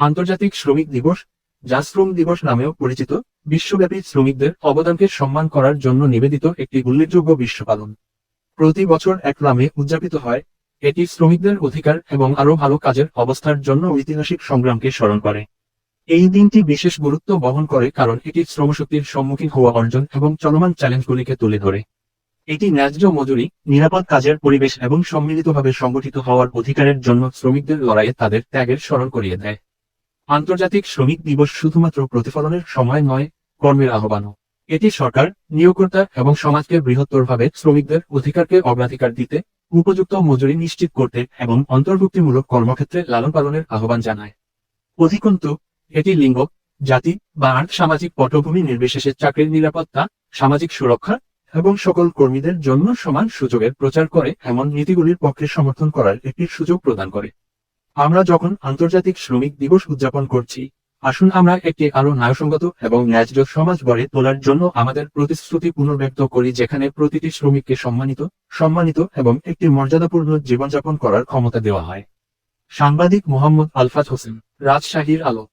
আন্তর্জাতিক শ্রমিক দিবস যা শ্রম দিবস নামেও পরিচিত, বিশ্বব্যাপী শ্রমিকদের অবদানকে সম্মান করার জন্য নিবেদিত একটি উল্লেখযোগ্য বিশ্ব পালন প্রতি বছর এক নামে উদযাপিত হয়, এটি শ্রমিকদের অধিকার এবং আরও ভালো কাজের অবস্থার জন্য ঐতিহাসিক সংগ্রামকে স্মরণ করে। এই দিনটি বিশেষ গুরুত্ব বহন করে কারণ এটি শ্রমশক্তির সম্মুখীন হওয়া অর্জন এবং চলমান চ্যালেঞ্জগুলিকে তুলে ধরে। এটি ন্যায্য মজুরি, নিরাপদ কাজের পরিবেশ এবং সম্মিলিতভাবে সংগঠিত হওয়ার অধিকারের জন্য শ্রমিকদের লড়াইয়ে তাদের ত্যাগের স্মরণ করিয়ে দেয়। আন্তর্জাতিক শ্রমিক দিবস শুধুমাত্র প্রতিফলনের সময় নয়, কর্মের আহ্বানও। এটি সরকার, নিয়োগকর্তা এবং সমাজকে বৃহত্তরভাবে শ্রমিকদের অধিকারকে অগ্রাধিকার দিতে, উপযুক্ত মজুরি নিশ্চিত করতে এবং অন্তর্ভুক্তিমূলক কর্মক্ষেত্রে লালন পালনের আহ্বান জানায়। অধিকন্তু, এটি লিঙ্গ, জাতি বা আর্থ সামাজিক পটভূমি নির্বিশেষে চাকরির নিরাপত্তা, সামাজিক সুরক্ষা এবং সকল কর্মীদের জন্য সমান সুযোগের প্রচার করে এমন নীতিগুলির পক্ষে সমর্থন করার একটি সুযোগ প্রদান করে। আমরা যখন আন্তর্জাতিক শ্রমিক দিবস উদযাপন করছি, আসুন আমরা একটি আরও ন্যায়সঙ্গত এবং ন্যায্য সমাজ গড়ে তোলার জন্য আমাদের প্রতিশ্রুতি পুনর্ব্যক্ত করি, যেখানে প্রতিটি শ্রমিককে সম্মানিত সম্মানিত এবং একটি মর্যাদাপূর্ণ জীবনযাপন করার ক্ষমতা দেওয়া হয়। সাংবাদিক মোহাম্মদ আলফাজ হোসেন, রাজশাহীর আলো।